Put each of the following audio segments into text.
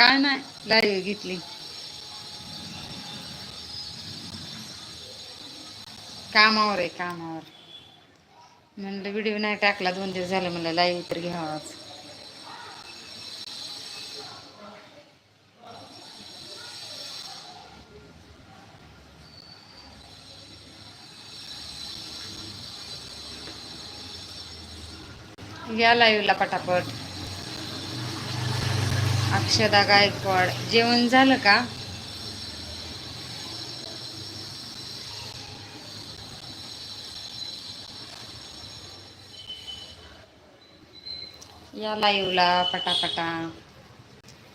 काय नाही लाईव्ह घेतली. कामावर आहे कामावर. म्हणलं व्हिडिओ नाही टाकला दोन दिवस झाले म्हणलं लाईव्ह तर घ्यावाच. या लाईव्हला पटापट. अक्षदा गायकवाड. जेवण झालं का? या लाईव्हला पटापटा.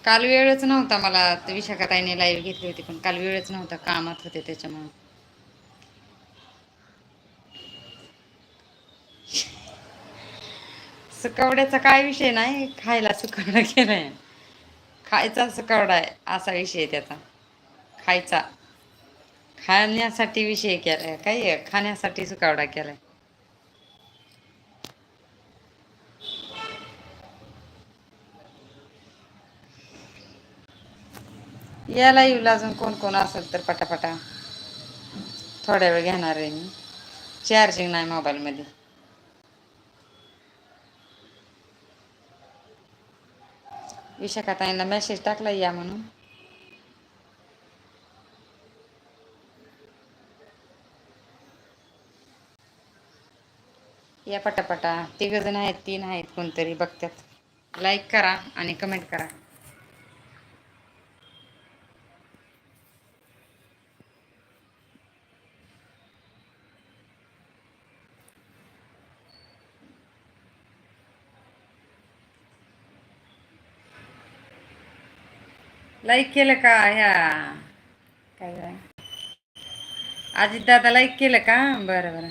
काल वेळच नव्हता मला. विशाखाताईने लाईव्ह घेतली होती पण काल वेळच नव्हता. कामात होते त्याच्यामुळे. सुकवड्याचा काय विषय नाही? खायला सुकवडा केलाय. खायचा सुकवडा आहे असा विषय आहे त्याचा. खायचा. खाण्यासाठी विषय केलाय काय खाण्यासाठी सुकावडा केलाय. या लाईव्हला अजून कोण कोण असेल तर पटापटा. थोड्या वेळ घेणार आहे मी. चार्जिंग नाही मोबाईलमध्ये विशाखाताईंना मेसेज टाकला या म्हणून. या पटापटा. तिघ जण आहेत तीन आहेत कोणतरी बघतात लाईक करा आणि कमेंट करा. लाईक केलं का? ह्या. काय अजित दादा लाईक केलं का? बरं बरं.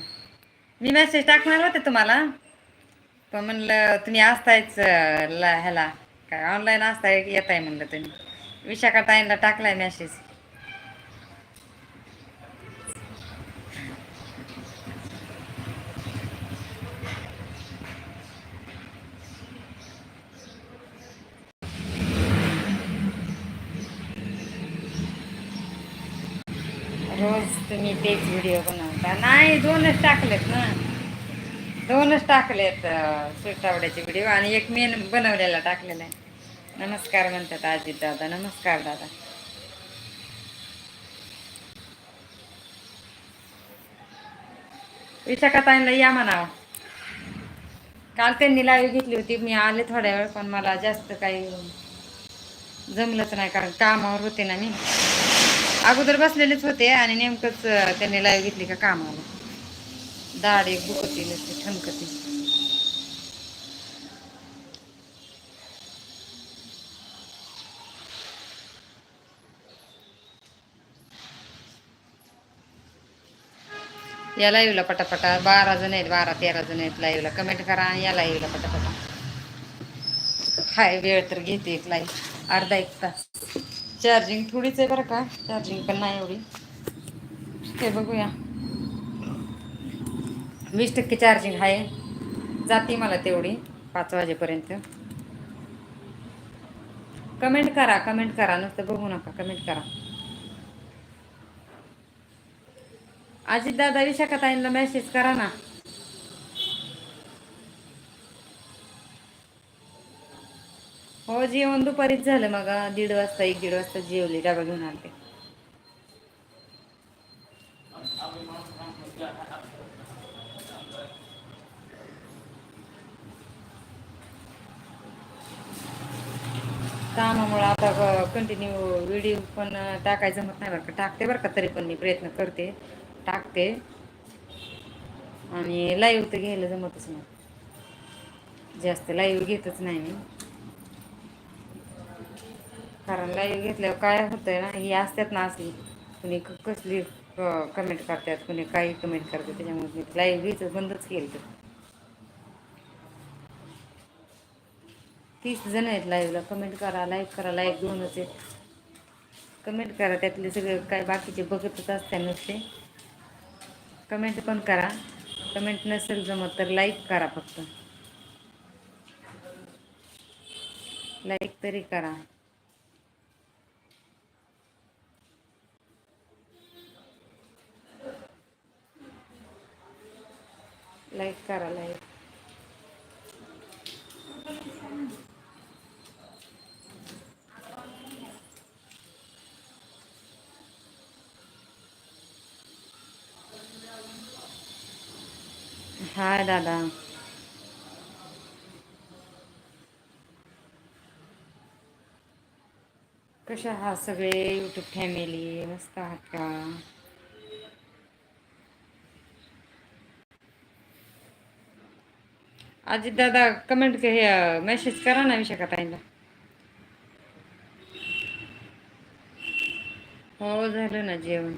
मी मेसेज टाकणार होते तुम्हाला. पण म्हणलं तुम्ही असतायच ला ह्याला. काय ऑनलाईन असताय येत आहे म्हणलं तुम्ही. विशाखा ताईंना टाकलाय मेसेज रोज तुम्ही तेच व्हिडिओ बनवता. नाही दोनच टाकलेत ना. दोनच टाकलेत सुटावड्याचे व्हिडिओ आणि एक मेन बनवलेला टाकलेला आहे. नमस्कार म्हणतात अजित दादा. नमस्कार दादा. विशाखाताईंना या म्हणावं. काल त्यांनी लाईव्ह घेतली होती. मी आले थोड्या वेळ पण मला जास्त काही जमलंच नाही कारण कामावर होते ना मी. अगोदर बसलेलेच होते आणि नेमकंच त्यांनी लाईव्ह घेतली का कामाला. दाढ एक बुकती नसते ठणकती. या लाईव्हला पटापटा बारा जण आहेत बारा तेरा जण आहेत लाईव्हला कमेंट करा आणि या लाईव्हला पटापटा. हाय वेळ तर घेते एक लाईव्ह अर्धा एक तास. चार्जिंग थोडीच आहे बरं का. चार्जिंग पण नाही एवढी. हे बघूया. वीस टक्के चार्जिंग आहे. जाते मला तेवढी. पाच वाजेपर्यंत. कमेंट करा कमेंट करा. नुसतं बघू नका. कमेंट करा. अजित दादा विशाखाताईंना मेसेज करा ना. हो जेवण दुपारीच झालं मग. दीड वाजता एक दीड वाजता जेवली. डबा घेऊन आले कामामुळं आता कंटिन्यू व्हिडिओ पण टाकायचं जमत नाही बरं का. टाकते बरं का तरी पण मी प्रयत्न करते. टाकते. आणि लाईव्ह तर घ्यायला जमतच नाही. जास्त लाईव्ह घेतच नाही मी. कारण लाईव्ह घेतल्यावर काय होतंय ना ही असतात ना असली कुणी क- कसली कमेंट करतात कुणी काही कमेंट करतात त्याच्यामुळे मी लाईव्ह घ्यायचं बंदच केलं तर. तीस जण आहेत लाईव्हला कमेंट करा लाईक करा लाईक दोनच आहेत. कमेंट करा त्यातले सगळे काय बाकीचे बघतच असतात नुसते. कमेंट पण करा. कमेंट नसेल जमत तर लाईक करा फक्त. लाईक तरी करा. लाईक करा लाईक. हाय दादा. कशा आहात सगळे? यूट्यूब फॅमिली मस्त आहात का? अजित दादा कमेंट हे मेसेज करा ना विशाखा ताईला. हो झालं ना जेवण.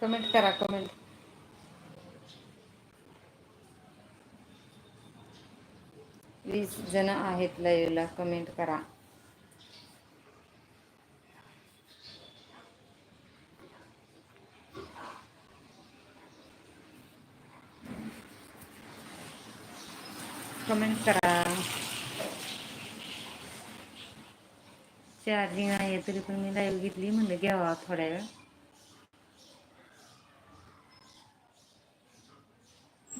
कमेंट करा कमेंट. वीस जण आहेत लाईव्हला कमेंट करा. कमेंट करा. चार्जिंग आहे तरी पण मी लाईव्ह घेतली म्हणलं घ्यावा थोड्या वेळ.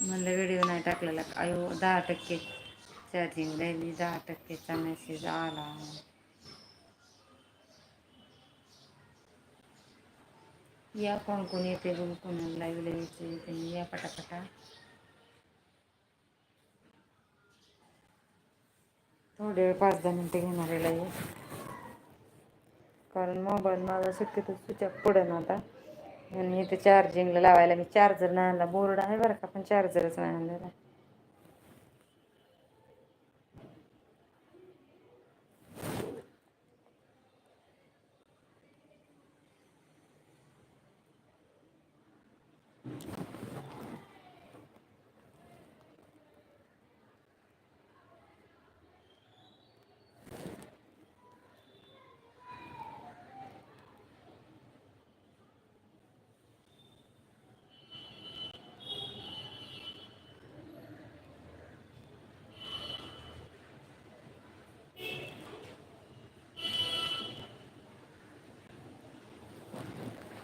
म्हणलं व्हिडिओ नाही टाकलेला. अयो दहा टक्के चार्जिंग राहिली दहा टक्केचा मेसेज आला. या कोण कोण येते बघ कोणाला लाईव्ह यायचे या पटापटा. थोडे वेळ पाच दहा मिनटं घेणार आहे कारण मोबाईल माझा शक्यतो स्विच पुढे पडेल आता. आणि इथं चार्जिंगला लावायला मी चार्जर नाही आणला. बोर्ड आहे बरं का पण चार्जरच नाही आणलेला.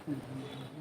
嗯嗯嗯。